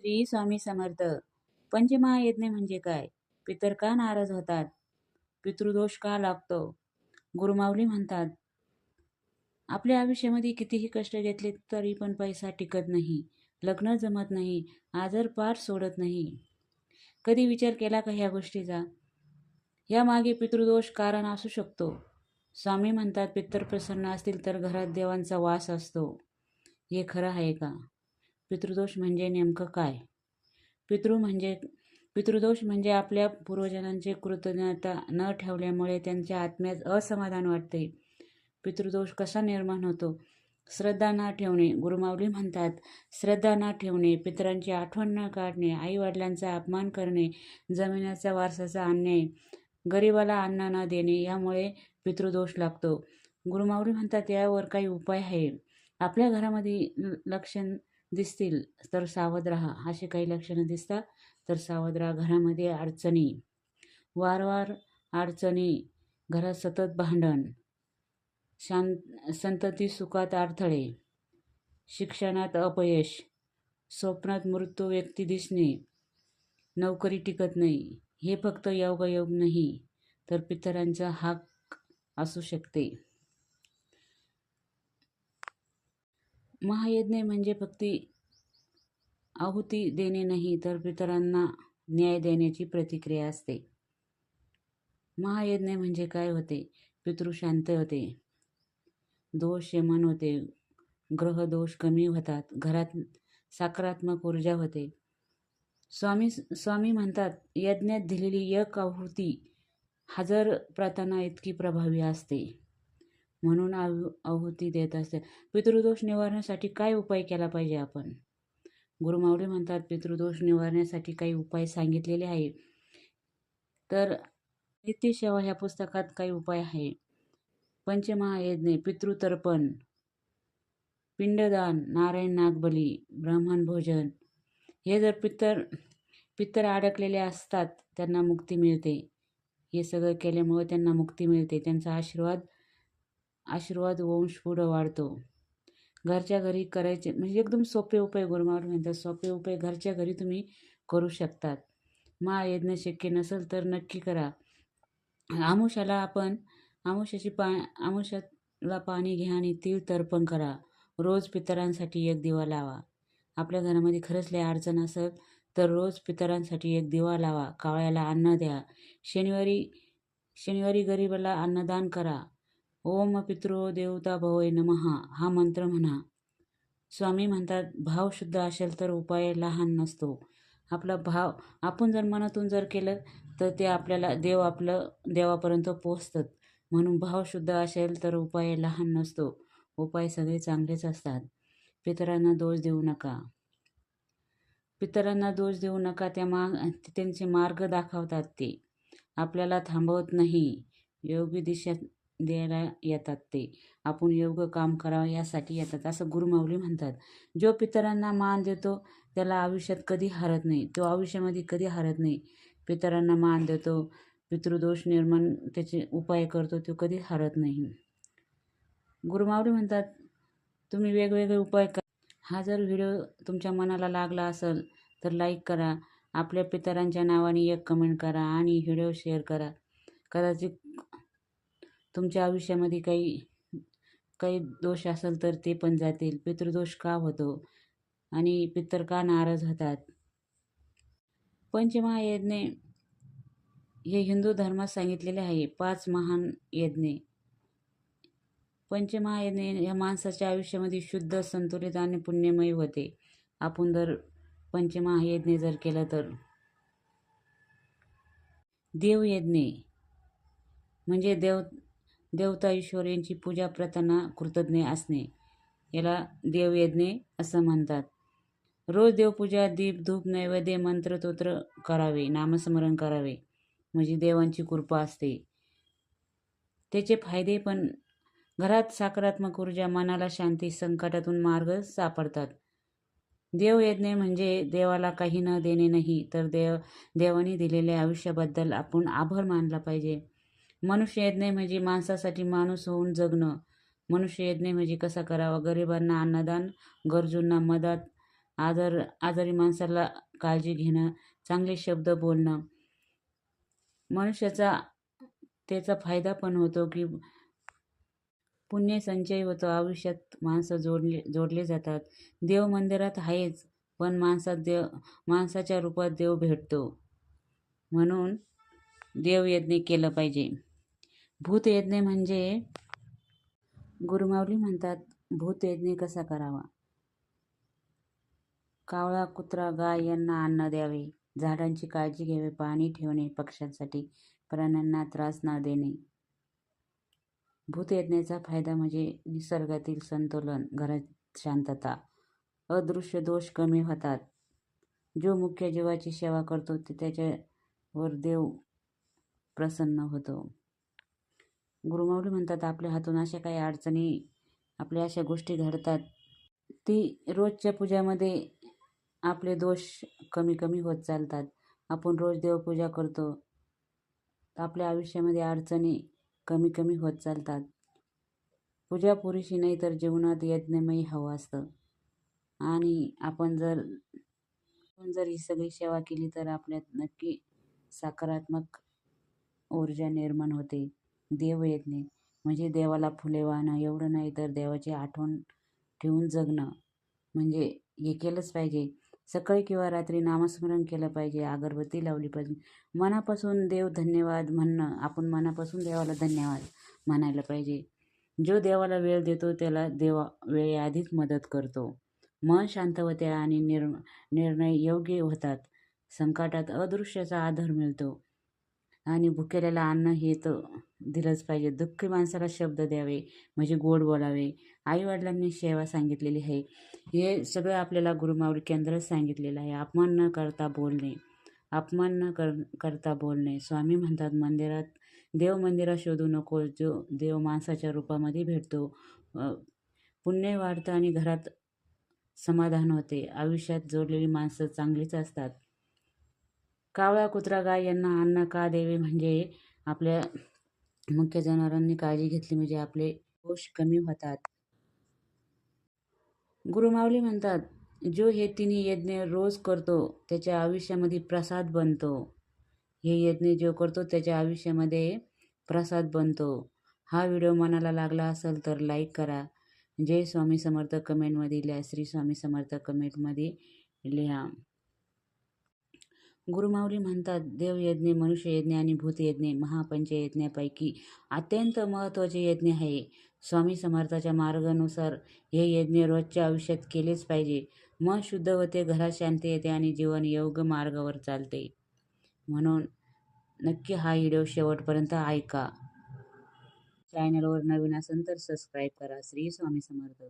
श्री स्वामी समर्थ. पंचमहायज्ञ म्हणजे काय? पितर का नाराज होतात? पितृदोष का लागतो? गुरुमावली म्हणतात आपल्या आयुष्यामध्ये कितीही कष्ट घेतले तरी पण पैसा टिकत नाही लग्न जमत नाही आजार पार सोडत नाही. कधी विचार केला का ह्या गोष्टीचा? यामागे पितृदोष कारण असू शकतो. स्वामी म्हणतात पितर प्रसन्न असतील तर घरात देवांचा वास असतो. हे खरं आहे का? पितृदोष म्हणजे नेमकं काय? पितृ म्हणजे पितृदोष म्हणजे आपल्या पूर्वजनांची कृतज्ञता न ठेवल्यामुळे त्यांच्या आत्म्यात असमाधान वाटते. पितृदोष कसा निर्माण होतो? श्रद्धा न ठेवणे गुरुमावली म्हणतात श्रद्धा न ठेवणे पितरांची आठवण न काढणे आईवडिलांचा अपमान करणे जमिनीचा वारसाचा अन्याय गरिबाला अन्न न देणे यामुळे पितृदोष लागतो. गुरुमावली म्हणतात यावर काही उपाय आहे. आपल्या घरामध्ये लक्षण दिसतील तर सावध राहा. असे काही लक्षणं दिसतात तर सावध राहा. घरामध्ये अडचणी. वारंवार अडचणी. घरात सतत भांडण. शांत संतती सुखात अडथळे. शिक्षणात अपयश. स्वप्नात मृत्यू व्यक्ती दिसणे. नोकरी टिकत नाही. हे फक्त योगायोग नाही तर पितरांचा हाक असू शकते. महायज्ञ म्हणजे फक्त आहुती देणे नाही तर पितरांना न्याय देण्याची प्रतिक्रिया असते. महायज्ञ म्हणजे काय होते? पितृ शांत होते. दोष शमन होते. ग्रह दोष कमी होतात. घरात सकारात्मक ऊर्जा होते. स्वामी स्वामी म्हणतात यज्ञात दिलेली एक आहुती हजर प्रार्थना इतकी प्रभावी असते. म्हणून आहु आहुती देत असते. पितृदोष निवारण्यासाठी काय उपाय केला पाहिजे आपण? गुरुमावळे म्हणतात पितृदोष निवारण्यासाठी काही उपाय सांगितलेले आहे. तर नित्यसेवा ह्या पुस्तकात काही उपाय आहे. पंचमहायज्ञ पितृतर्पण पिंडदान नारायण नागबली ब्राह्मण भोजन. हे जर पितर पितर अडकलेले असतात त्यांना मुक्ती मिळते. हे सगळं केल्यामुळे त्यांना मुक्ती मिळते. त्यांचा आशीर्वाद आशीर्वाद वंश पुढं वाढतो. घरच्या घरी करायचे म्हणजे एकदम सोपे उपाय गुरुमावर म्हणतात. सोपे उपाय घरच्या घरी तुम्ही करू शकतात. महायज्ञ शक्य नसेल तर नक्की करा. आमुषाला आपण आमुषाची पा आमुषाला पाणी घ्या आणि तीळ तर्पण करा. रोज पितरांसाठी एक दिवा लावा. आपल्या घरामध्ये खरंच लय अडचण असेल तर रोज पितरांसाठी एक दिवा लावा. कावळ्याला अन्न द्या. शनिवारी शनिवारी गरिबाला अन्नदान करा. ओम पितृ देवता भवय नमहा हा मंत्र म्हणा. स्वामी म्हणतात भाव शुद्ध असेल तर उपाय लहान नसतो. आपला भाव आपण जर मनातून जर केलं तर ते आपल्याला देव आपलं देवापर्यंत पोचतात म्हणून भाव शुद्ध असेल तर उपाय लहान नसतो. उपाय सगळे चांगलेच असतात. पितरांना दोष देऊ नका. पितरांना दोष देऊ नका त्या मा त्यांचे मार्ग दाखवतात ते. आपल्याला थांबवत नाही. योग्य दिशा द्यायला येतात ते. आपण योग्य काम करावं यासाठी येतात असं गुरुमाऊली म्हणतात. जो पितरांना मान देतो त्याला आयुष्यात कधी हरत नाही. तो आयुष्यामध्ये कधी हरत नाही. पितरांना मान देतो पितृदोष निर्माण त्याचे उपाय करतो तो कधी हरत नाही. गुरुमाऊली म्हणतात तुम्ही वेगवेगळे उपाय करा. हा जर व्हिडिओ तुमच्या मनाला लागला असेल तर लाईक करा. आपल्या पितरांच्या नावाने एक कमेंट करा आणि व्हिडिओ शेअर करा. कदाचित तुमच्या आयुष्यामध्ये काही काही दोष असेल तर ते पण जातील. पितृदोष का होतो? आणि पितर का नाराज होतात? पंचमहायज्ञे हे हिंदू धर्मात सांगितलेले आहे. पाच महान यज्ञे. पंचमहायज्ञे ह्या माणसाच्या आयुष्यामध्ये शुद्ध संतुलित आणि पुण्यमय होते. आपण जर पंचमहायज्ञ जर केलं तर. देवयज्ञे. म्हणजे देव देवता ईश्वर यांची पूजा प्रताना कृतज्ञ असणे. याला देवयज्ञे असं म्हणतात. रोज देवपूजा दीप धूप नैवेद्य मंत्रतोत्र करावे नामस्मरण करावे म्हणजे देवांची कृपा असते. त्याचे फायदे पण घरात सकारात्मक ऊर्जा मनाला शांती संकटातून मार्ग सापडतात. देवयज्ञ म्हणजे देवाला काही न देणे नाही तर देव देवाने दिलेल्या आयुष्याबद्दल आपण आभार मानला पाहिजे. मनुष्य यज्ञ म्हणजे माणसासाठी माणूस होऊन जगणं. मनुष्य यज्ञ म्हणजे कसा करावा? गरिबांना अन्नदान गरजूंना मदत आदर आजारी माणसाला काळजी घेणं चांगले शब्द बोलणं. मनुष्याचा त्याचा फायदा पण होतो की पुण्य संचय होतो. आयुष्यात माणसं जोडले जोडले जातात. देव मंदिरात आहेच पण माणसात देव माणसाच्या रूपात देव भेटतो. म्हणून देवयज्ञ केलं पाहिजे. भूतयज्ञ म्हणजे गुरुमाऊली म्हणतात भूतयज्ञ कसा करावा? कावळा कुत्रा गाय यांना अन्न द्यावे झाडांची काळजी घ्यावी पाणी ठेवणे पक्ष्यांसाठी प्राण्यांना त्रास न देणे. भूतयज्ञाचा फायदा म्हणजे निसर्गातील संतुलन घरात शांतता. अदृश्य दोष कमी होतात. जो मुख्य जीवाची सेवा करतो ते त्याच्यावर देव प्रसन्न होतो. गुरुमाऊली म्हणतात आपल्या हातून अशा काही अडचणी आपल्या अशा गोष्टी घडतात. ती रोजच्या पूजामध्ये आपले दोष कमी कमी होत चालतात. आपण रोज देवपूजा करतो. आपल्या आयुष्यामध्ये अडचणी कमी कमी होत चालतात. पूजा पुरेशी नाही तर जीवनात यज्ञमयी हवं असतं. आणि आपण जर आपण जर ही सगळी सेवा केली तर आपल्यात नक्की सकारात्मक ऊर्जा निर्माण होते. देव येत नाही. म्हणजे देवाला फुले वाहणं एवढं नाही तर देवाची आठवण ठेवून जगणं. म्हणजे हे केलंच पाहिजे. सकाळी किंवा रात्री नामस्मरण केलं पाहिजे अगरबत्ती लावली पाहिजे. मनापासून देव धन्यवाद म्हणणं आपण मनापासून देवाला धन्यवाद म्हणायला पाहिजे. जो देवाला वेळ देतो त्याला देवा वेळेआधीच मदत करतो. मन शांत होते आणि निर् निर्णय योग्य होतात. संकटात अदृश्याचा आधार मिळतो. आणि भुकेल्याला अन्न हे तर दिलंच पाहिजे. दुःखी माणसाला शब्द द्यावे म्हणजे गोड बोलावे. आईवडिलांनी सेवा सांगितलेली आहे. हे सगळं आपल्याला गुरुमाऊली केंद्रच सांगितलेलं आहे. अपमान न करता बोलणे अपमान न कर करता बोलणे. स्वामी म्हणतात मंदिरात देव मंदिरात शोधू नको जो देव माणसाच्या रूपामध्ये भेटतो. पुण्य वाढतं आणि घरात समाधान होते. आयुष्यात जोडलेली माणसं चांगलीच असतात. कावळा कुत्रा गाय यांना अन्न का द्यावे म्हणजे आपल्या मुख्य जनावरांनी काळजी घेतली म्हणजे आपले दोष कमी होतात. गुरुमावली म्हणतात जो हे तिन्ही यज्ञ रोज करतो त्याच्या आयुष्यामध्ये प्रसाद बनतो. हे यज्ञ जो करतो त्याच्या आयुष्यामध्ये प्रसाद बनतो. हा व्हिडिओ मनाला लागला असेल तर लाईक करा. जय स्वामी समर्थ कमेंटमध्ये लिहा श्री स्वामी समर्थ कमेंटमध्ये लिहा. गुरुमाऊली म्हणतात देवयज्ञ मनुष्ययज्ञ आणि भूतयज्ञ महापंचयज्ञापैकी अत्यंत महत्त्वाचे यज्ञ आहे. स्वामी समर्थाच्या मार्गानुसार हे यज्ञ रोजच्या आयुष्यात केलेच पाहिजे. मन शुद्ध होते घरात शांती येते आणि जीवन योग्य मार्गावर चालते. म्हणून नक्की हा व्हिडिओ शेवटपर्यंत ऐका. चॅनलवर नवीन असेल तर सबस्क्राईब करा. श्री स्वामी समर्थ.